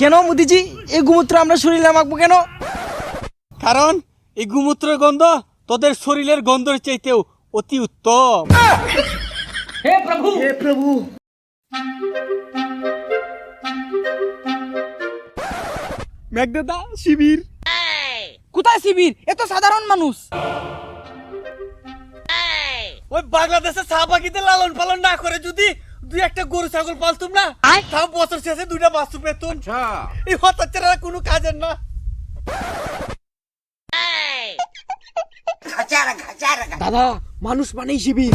কেন মোদিজি? এই গোমূত্র আমরা শরীরে মাখবো কেন? কারণ এই গুমূত্রের গন্ধ তোদের শরীরের গন্ধের চাইতেও অতি উত্তম। হে প্রভু! মেঘদাদা শিবির। কোথায় শিবির? এত সাধারণ মানুষ। ওই বাংলাদেশে বাগিতে লালন পালন না করে যদি দুই একটা গরু ছাগল পালতুম না? তাও বছর শেষে দুইটা বাস্তু পেতুম। এই হতাচ্ছারা কোনো কাজের না। দাদা মানুষ মানেই শিবির।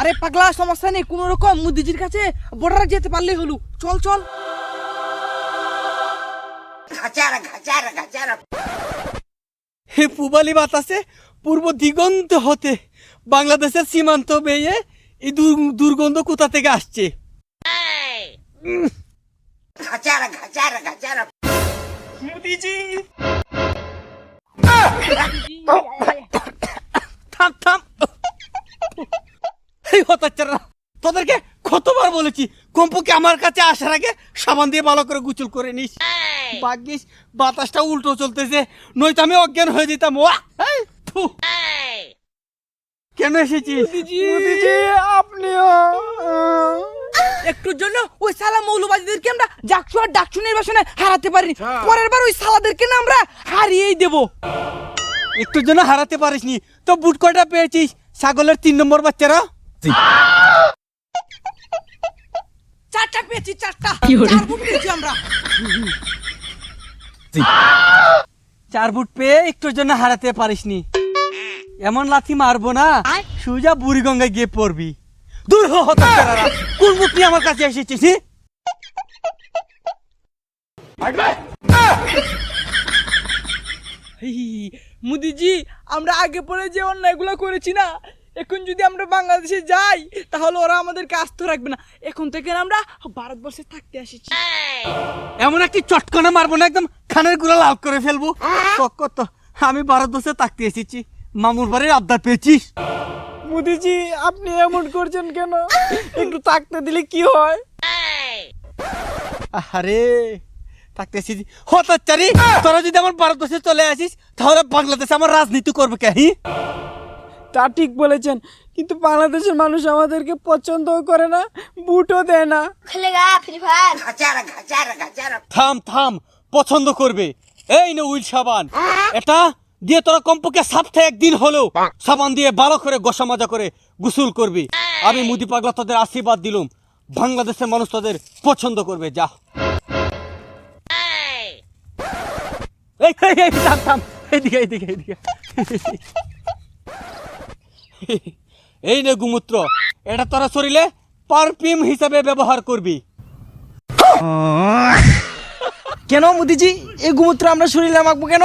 আরে পাগলা সমস্যা নেই কোন রকম মোদিজির কাছে বর্ডারে যেতে পারলেই হলো। চল চল। হে পুবালি বাতাসে পূর্ব দিগন্ত হতে বাংলাদেশের সীমান্ত বেয়ে এই দুর- দুর্গন্ধ কোথা থেকে আসছে? থাম থাম। এই হতাচ্চারা তোদেরকে কতবার বলেছি কম্পুকে আমার কাছে আসার আগে সাবান দিয়ে ভালো করে গুচল করে নিস। ভাগ্যিস বাতাসটা উল্টো চলতেছে নয়তো আমি অজ্ঞান হয়ে যেতাম ওয়া। কেন এসেছিস? মোদিজি। আপনিও। একটুর জন্য ওই সালা মৌলবাদীদেরকে আমরা জাকসু আর ডাকসু নির্বাচনে হারাতে পারিনি। পরের বার ওই সালাদেরকে না আমরা হারিয়েই দেবো। একটুর জন্য হারাতে পারিসনি। তো বুট কয়টা পেয়েছিস? ছাগলের তিন নম্বর বাচ্চারা? চারটা পেয়েছি চারটা। চার বুট পেয়েছি আমরা। চার বুট পেয়ে একটুর জন্য হারাতে পারিসনি। এমন লাথি মারবো না সুজা বুড়িগঙ্গায় গিয়ে পড়বি। দূর কোন মুখ নিয়ে আমার কাছে এসেছিস মুদিজি আমরা আগে পরে যে অন্যায়গুলো করেছি না এখন যদি আমরা বাংলাদেশে যাই তাহলে ওরা আমাদেরকে আস্ত রাখবে না। এখন থেকে আমরা ভারতবর্ষে থাকতে এসেছি। এমন একটি চটকনে মারবো না একদম খানেরগুলো লাল করে ফেলব। কত আমি ভারতবর্ষে থাকতে এসেছি। মামুর বাড়ির আবদার পেয়েছিস? মুদিজি আপনি এমন করছেন কেন? একটু থাকতে দিলে কি হয়? আরে থাকতে আসিস হতাচারি তোরা যদি আমার ভারতবর্ষে চলে আসিস তাহলে বাংলাদেশে আমার রাজনীতি করবে কে তা ঠিক বলেছেন কিন্তু বাংলাদেশের মানুষ আমাদেরকে পছন্দও করে না বুটও দেয় না। থাম থাম পছন্দ করবে। এই না উইল সাবান। এটা দিয়ে তোরা কমপক্ষে সপ্তাহে একদিন হলেও সাবান দিয়ে ভালো করে গোসা মাজা করে গোসল করবি। আমি মুদি পাগলা তোদের আশীর্বাদ দিলুম। বাংলাদেশের মানুষ তোদের পছন্দ করবে যা। এই এই, থাম থাম। এইদিকে এইদিকে এইদিকে। এই নে গুমূত্র এটা তোরা শরীরে পারফিউম হিসাবে ব্যবহার করবি। কেন মুদিজি? এই গোমূত্র আমরা শরীরে মাখবো কেন?